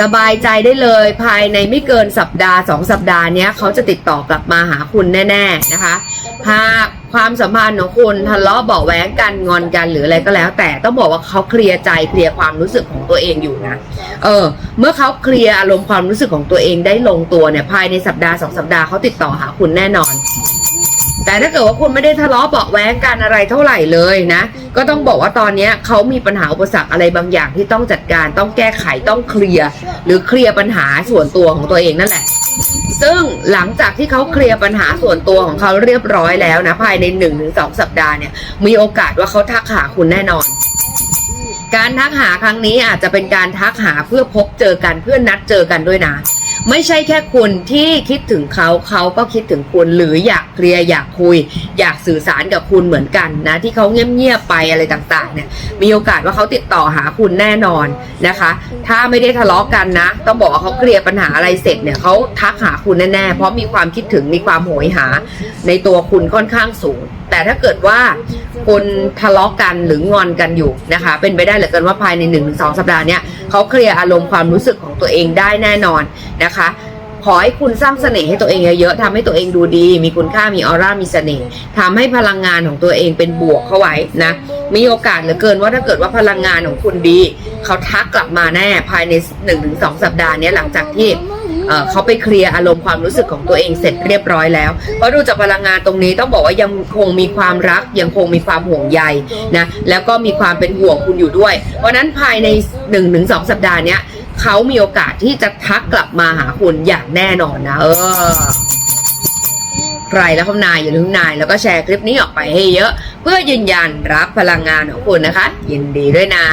สบายใจได้เลยภายในไม่เกินสัปดาห์สองสัปดาห์เนี้ยเขาจะติดต่อกลับมาหาคุณแน่ ๆนะคะ หากความสัมพันธ์ของคุณทะเลาะเบาะแว้งกันงอนกันหรืออะไรก็แล้ว แต่ต้องบอกว่าเขาเคลียร์ใจเคลียร์ความรู้สึกของตัวเองอยู่นะเออ เมื่อเขาเคลียร์อารมณ์ความรู้สึกของตัวเองได้ลงตัวเนี่ยภายในสัปดาห์สองสัปดาห์เขาติดต่อหาคุณแน่นอน แต่ถ้าเกิดว่าคุณไม่ได้ทะเลาะเบาะแว้งกันอะไรเท่าไหร่เลยนะ ก็ต้องบอกว่าตอนนี้เขามีปัญหาอุปสรรคอะไรบางอย่างที่ต้องจัดการต้องแก้ไขต้องเคลียร์ หรือเคลียร์ปัญหาส่วนตัวของตัวเองนั่นแหละ ซึ่งหลังจากที่เขาเคลียร์ปัญหาส่วนตัวของเขาเรียบร้อยแล้วนะภายใน1นถึงสสัปดาห์เนี่ยมีโอกาสว่าเขาทักหาคุณแน่นอนการทักหาครั้งนี้อาจจะเป็นการทักหาเพื่อพบเจอกันเพื่อนัดเจอกันด้วยนะ ไม่ใช่แค่คุณที่คิดถึงเขาเขาก็คิดถึงคุณหรืออยากเคลียร์อยากคุย อยากสื่อสารกับคุณเหมือนกันนะ ที่เขาเงียบๆไปอะไรต่างๆ เนี่ย มีโอกาสว่าเขาติดต่อหาคุณแน่นอนนะคะ ถ้าไม่ได้ทะเลาะกันนะ ต้องบอกว่าเขาเคลียร์ปัญหาอะไรเสร็จเนี่ยเขาทักหาคุณแน่ๆเพราะมีความคิดถึงมีความโหยหา ในตัวคุณค่อนข้างสูง แต่ถ้าเกิดว่าคุณทะเลาะกันหรืองอนกันอยู่นะคะ เป็นไปได้เหลือเกินว่าภายใน1นถึงสสัปดาห์เนี่ยเขาเคลียร์อารมณ์ความรู้สึกของตัวเองได้แน่นอนนะคะ ขอให้คุณสร้างเสน่ห์ให้ตัวเองเยอะๆทำให้ตัวเองดูดี มีคุณค่ามีออร่ามีเสน่ห์ทำให้พลังงานของตัวเองเป็นบวกเข้าไว้นะมีโอกาสเหลือเกินว่าถ้าเกิดว่าพลังงานของคุณดี เขาทักกลับมาแน่ภายใน1นถึงสสัปดาห์นี้หลังจากที่เเขาไปเคลียร์อารมณ์ความรู้สึกของตัวเองเสร็จเรียบร้อยแล้วเพราะดูจากพลังงานตรงนี้ต้องบอกว่ายังคงมีความรักยังคงมีความห่วงใยนะแล้วก็มีความเป็นห่วงคุณอยู่ด้วย เพราะฉะนั้นภายใน1นถึงสสัปดาห์เนี้ย เขามีโอกาสที่จะทักกลับมาหาคุณอย่างแน่นอนนะ เออ ใครแล้วคำนายอย่าลืมนาย แล้วก็แชร์คลิปนี้ออกไปให้เยอะ เพื่อยืนยันรับพลังงานของคุณนะคะ ยินดีด้วยนะ